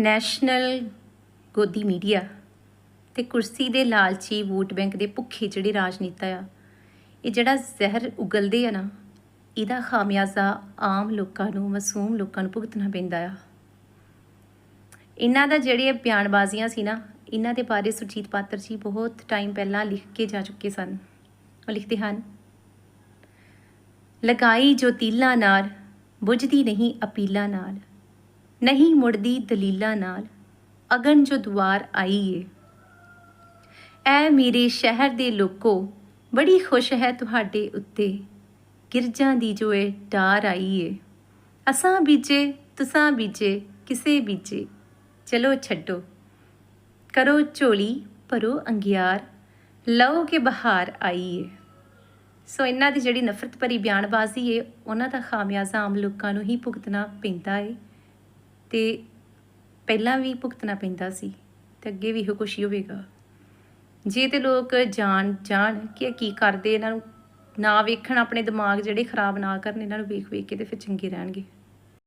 National ਗੋਦੀ media ਤੇ ਕੁਰਸੀ ਦੇ ਲਾਲਚੀ ਵੋਟ ਬੈਂਕ ਦੇ ਭੁੱਖੇ ਜਿਹੜੇ ਰਾਜਨੀਤਾ ਆ, ਇਹ ਜਿਹੜਾ ਜ਼ਹਿਰ ਉਗਲਦੇ ਆ ਨਾ, ਇਹਦਾ ਖਾਮਿਆਜ਼ਾ ਆਮ ਲੋਕਾਂ ਨੂੰ, ਮਾਸੂਮ ਲੋਕਾਂ ਨੂੰ ਭੁਗਤਣਾ ਪੈਂਦਾ ਆ। ਇਹਨਾਂ ਦਾ ਜਿਹੜੇ ਬਿਆਨਬਾਜ਼ੀਆਂ ਸੀ ਨਾ, ਇਹਨਾਂ ਦੇ ਬਾਰੇ ਸੁਰਜੀਤ ਪਾਤਰ ਜੀ ਬਹੁਤ ਟਾਈਮ ਪਹਿਲਾਂ ਲਿਖ ਕੇ ਜਾ ਚੁੱਕੇ ਸਨ। ਉਹ ਲਿਖਦੇ ਹਨ, ਲਗਾਈ ਜੋ ਤੀਲਾ ਨਾਲ, ਬੁਝਦੀ ਨਹੀਂ ਅਪੀਲਾਂ ਨਾਲ। ਨਹੀਂ ਮੁੜਦੀ ਦਲੀਲਾਂ ਨਾਲ, ਅਗਨ ਜੋ ਦੁਆਰ ਆਈ ਏ ਐ ਮੇਰੇ ਸ਼ਹਿਰ ਦੇ ਲੋਕੋ, ਬੜੀ ਖੁਸ਼ ਹੈ ਤੁਹਾਡੇ ਉੱਤੇ, ਗਿਰਜਾਂ ਦੀ ਜੋ ਏ ਡਾਰ ਆਈ ਏ ਅਸਾਂ ਬੀਜੇ, ਤੁਸਾਂ ਬੀਜੇ, ਕਿਸੇ ਬੀਜੇ। ਚਲੋ ਛੱਡੋ। ਕਰੋ ਝੋਲੀ, ਭਰੋ ਅੰਗਿਆਰ, ਲਓ ਕਿ ਬਹਾਰ ਆਈ ਏ ਸੋ ਇਹਨਾਂ ਦੀ ਜਿਹੜੀ ਨਫ਼ਰਤ ਭਰੀ ਬਿਆਨਬਾਜ਼ੀ ਏ, ਉਹਨਾਂ ਦਾ ਖਾਮਿਆਜ਼ਾ ਆਮ ਲੋਕਾਂ ਨੂੰ ਹੀ ਭੁਗਤਣਾ ਪੈਂਦਾ ਏ। ਤੇ ਪਹਿਲਾਂ ਵੀ ਭੁਗਤਣਾ ਪੈਂਦਾ ਸੀ ਤੇ ਅੱਗੇ ਵੀ ਇਹੋ ਕੁਛ ਹੀ ਹੋਵੇਗਾ। ਜੇ ਤੇ ਲੋਕ ਜਾਣ ਜਾਣ ਕਿ ਕੀ ਕਰਦੇ, ਇਹਨਾਂ ਨੂੰ ਨਾ ਵੇਖਣ, ਆਪਣੇ ਦਿਮਾਗ ਜਿਹੜੇ ਖਰਾਬ ਨਾ ਕਰਨ, ਇਹਨਾਂ ਨੂੰ ਵੇਖ ਵੇਖ ਕੇ ਤੇ ਫਿਰ ਚੰਗੇ ਰਹਿਣਗੇ।